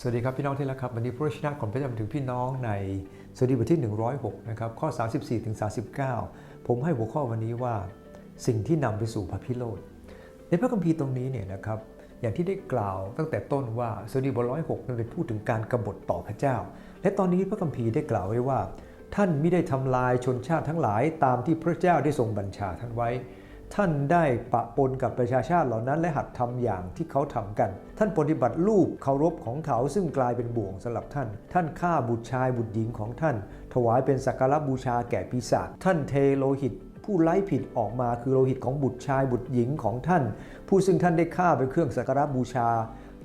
สวัสดีครับพี่น้องที่รักครับวันนี้พระวจนะของพระเจ้าถึงพี่น้องในสดีบทที่ 106 นะครับ ข้อ 34ถึง39 ผมให้หัวข้อวันนี้ว่าสิ่งที่นำไปสู่พระพิโรธในพระคัมภีร์ตรงนี้เนี่ยนะครับอย่างที่ได้กล่าวตั้งแต่ต้นว่าสดีบท106นั้นเป็นพูดถึงการกบฏต่อพระเจ้า และตอนนี้พระคัมภีร์ได้กล่าวไว้ว่า ท่านไม่ได้ทำลายชนชาติทั้งหลายตามที่พระเจ้าได้ทรงบัญชาท่านไว้ ท่านได้ปะปนกับประชาชาติเหล่านั้นและหัดทำอย่างที่เขาทำกัน ท่านปฏิบัติรูปเคารพของเขาซึ่งกลายเป็นบ่วงสำหรับท่าน ท่านฆ่าบุตรชายบุตรหญิงของท่าน ถวายเป็นสักการบูชาแก่ปีศาจท่านเทโลหิตผู้ไร้ผิดออกมาคือโลหิตของบุตรชายบุตรหญิงของท่าน ผู้ซึ่งท่านได้ฆ่าเป็นเครื่องสักการบูชา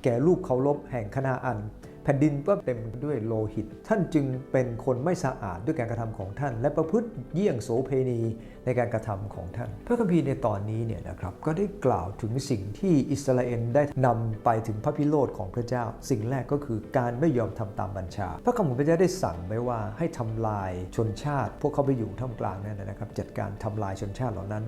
แก่รูปเคารพแห่งคณาอัน แผ่นดินก็เต็มด้วยโลหิต ท่านจึงเป็นคนไม่สะอาดด้วยการกระทำของท่าน และประพฤติเยี่ยงโสเพณีในการกระทำของท่าน พระคัมภีร์ในตอนนี้เนี่ยนะครับก็ได้กล่าวถึงสิ่งที่อิสราเอลได้นำไปถึงพระพิโรธของพระเจ้า สิ่งแรกก็คือการไม่ยอมทำตามบัญชา พระคำของพระเจ้าได้สั่งไว้ว่าให้ทำลายชนชาติ พวกเขาไปอยู่ท่ามกลางนั่นนะครับ จัดการทำลายชนชาติเหล่านั้น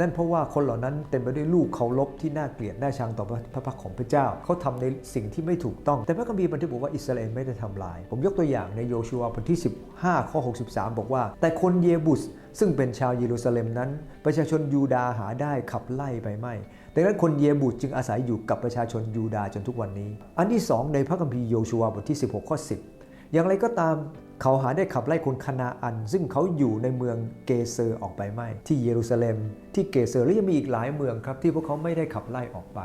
นั่นเพราะว่าคนเหล่านั้นเต็มไปด้วยลูกเคารพที่น่าเกลียดน่าชังต่อพระพักของพระเจ้า เขาทำในสิ่งที่ไม่ถูกต้อง แต่พระคัมภีร์บันทึกบอกว่าอิสราเอลไม่ได้ทำลาย ผมยกตัวอย่างในโยชูวาบทที่ 15 ข้อ 63 บอกว่า แต่คนเยบุสซึ่งเป็นชาวเยรูซาเล็มนั้น ประชาชนยูดาห์หาได้ขับไล่ไปไม่ดังนั้นคนเยบุสจึงอาศัยอยู่กับประชาชนยูดาห์จนทุกวันนี้ อันที่ 2 ในพระคัมภีร์โยชูวาบทที่ 16 ข้อ 10 อย่างไรก็ตาม เขาหาได้ขับไล่คนคณาอัน ซึ่งเขาอยู่ในเมืองเกเซอร์ออกไปไม่ที่เยรูซาเล็ม ที่เกเซอร์และยังมีอีกหลายเมืองครับที่พวกเขาไม่ได้ขับไล่ออกไป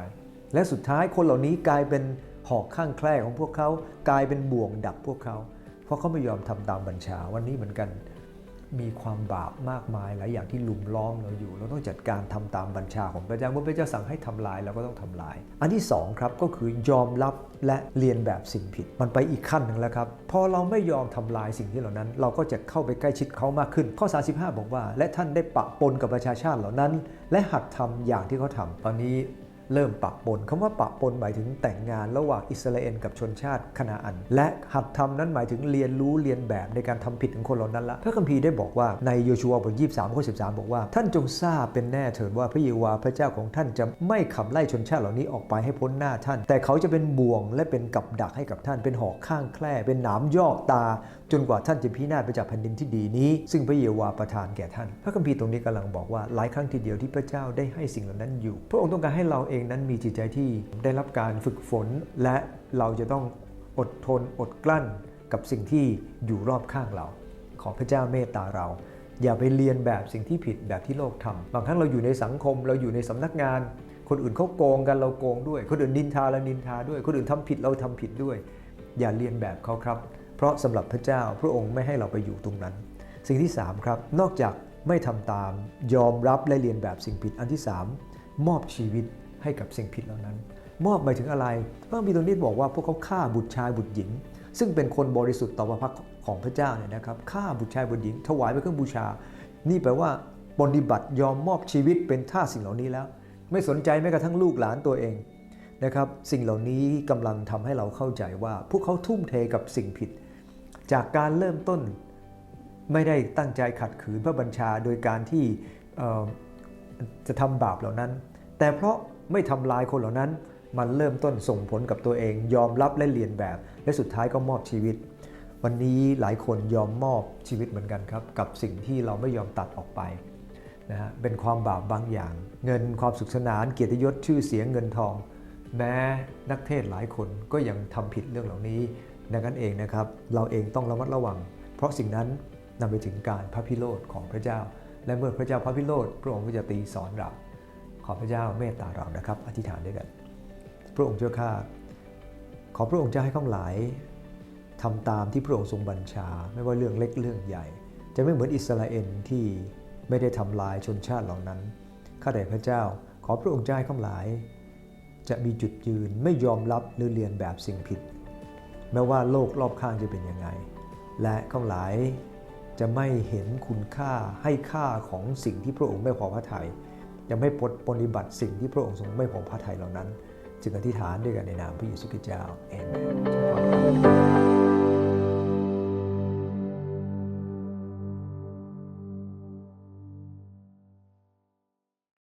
และสุดท้ายคนเหล่านี้กลายเป็นหอกข้างแคร่ของพวกเขากลายเป็นบ่วงดักพวกเขา เพราะเขาไม่ยอมทำตามบัญชาวันนี้เหมือนกัน มีความบาปมากมายหลายอย่างที่ลุมล้อมเราอยู่ เราต้องจัดการทำตามบัญชาของพระเจ้าเมื่อพระเจ้าสั่งให้ทำลายเราก็ต้องทำลาย อันที่สองครับก็คือยอมรับและเรียนแบบสิ่งผิด มันไปอีกขั้นหนึ่งแล้วครับ พอเราไม่ยอมทำลายสิ่งที่เหล่านั้น เราก็จะเข้าไปใกล้ชิดเขามากขึ้น ข้อ 35 บอกว่า และท่านได้ปะปนกับประชาชาติเหล่านั้น และหัดทำอย่างที่เขาทำตอนนี้ เริ่มปะปนคำว่าปะปนหมายถึงแต่งงานระหว่างอิสราเอลกับชนชาติคณาอัน และหัดทำนั้นหมายถึงเรียนรู้เรียนแบบในการทำผิดของคนเหล่านั้นละพระคัมภีร์ได้บอกว่าในโยชูวาบท23ข้อ13บสาบอกว่า ท่านจงทราบเป็นแน่เถิดว่าพระเยโฮวาห์พระเจ้าของท่านจะไม่ขับไล่ชนชาติเหล่านี้ออกไปให้พ้นหน้าท่าน แต่เขาจะเป็นบ่วงและเป็นกับดักให้กับท่านเป็นหอกข้างแคร่เป็นหนามยอกตา จนกว่าท่านจะพินาศไปจากแผ่นดินที่ดีนี้ ซึ่งพระเยโฮวาห์ประทานแก่ท่าน พระคัมภีร์ตรงนี้กำลังบอกว่าหลายครั้งทีเดียวที่พระเจ้าได้ให้สิ่งเหล่านั้นอยู่ พระองค์ต้องการให้เราเองนั้นมีจิตใจที่ได้รับการฝึกฝน และเราจะต้องอดทนอดกลั้นกับสิ่งที่อยู่รอบข้างเรา ขอพระเจ้าเมตตาเรา อย่าไปเรียนแบบสิ่งที่ผิดแบบที่โลกทำบางครั้งเราอยู่ในสังคม เราอยู่ในสำนักงาน คนอื่นเขาโกงกันเราโกงด้วย คนอื่นนินทาเรานินทาด้วย คนอื่นทำผิดเราทำผิดด้วย อย่าเรียนแบบเขาครับ เพราะสำหรับพระเจ้าพระองค์ไม่ให้เราไปอยู่ตรงนั้น สิ่งที่3ครับนอกจากไม่ทำตามยอมรับและเรียนแบบสิ่งผิดอันที่ 3 มอบชีวิต ให้กับสิ่งผิดเหล่านั้น มอบหมายถึงอะไรพระคัมภีตรงนี้บอกว่าพวกเขาฆ่าบุตรชายบุตรหญิง ซึ่งเป็นคนบริสุทธิ์ต่อพระพักของพระเจ้าเนี่ยนะครับฆ่าบุตรชายบุตรหญิง ถวายเป็นเครื่องบูชา นี่แปลว่าปฏิบัติยอมมอบชีวิตเป็นท่าสิ่งเหล่านี้แล้ว ไม่สนใจแม้กระทั่งลูกหลานตัวเองนะครับสิ่งเหล่านี้กำลังทำให้เราเข้าใจว่า พวกเขาทุ่มเทกับสิ่งผิด จากการเริ่มต้นไม่ได้ตั้งใจขัดขืนพระบัญชาโดยการที่จะทำบาปเหล่านั้น แต่เพราะ ไม่ทำลายคนเหล่านั้น มันเริ่มต้นส่งผลกับตัวเอง ยอมรับและเรียนแบบ และสุดท้ายก็มอบชีวิต วันนี้หลายคนยอมมอบชีวิตเหมือนกันครับ กับสิ่งที่เราไม่ยอมตัดออกไปนะฮะเป็นความบาปบางอย่าง เงินความสุขสนานเกียรติยศชื่อเสียงเงินทอง แม้นักเทศหลายคนก็ยังทำผิดเรื่องเหล่านี้ดังนั้นเองนะครับเราเองต้องระมัดระวัง เพราะสิ่งนั้นนำไปถึงการพระพิโรธของพระเจ้า และเมื่อพระเจ้าพระพิโรธพระองค์ก็จะตีสอนเรา ขอพระเจ้าเมตตาเรานะครับ อธิษฐานด้วยกัน พระองค์เจ้าข้าขอพระองค์เจ้าให้ข้องหลายทำตามที่พระองค์ทรงบัญชา ไม่ว่าเรื่องเล็กเรื่องใหญ่ จะไม่เหมือนอิสราเอลที่ไม่ได้ทำลายชนชาติเหล่านั้นข้าแต่พระเจ้า ขอพระองค์เจ้าให้ข้องหลาย จะมีจุดยืนไม่ยอมรับหรือเรียนแบบสิ่งผิดแม้ว่าโลกรอบข้างจะเป็นยังไง และข้องหลายจะไม่เห็นคุณค่าให้ค่าของสิ่งที่พระองค์ไม่พอพระทยัย ยังไม่ปปฏิบัติสิ่งที่พระองค์ทรงไม่พอพระทัยเหล่านั้น จึงอธิษฐานด้วยกันในนามพระเยซูคริสต์เจ้าเอเมน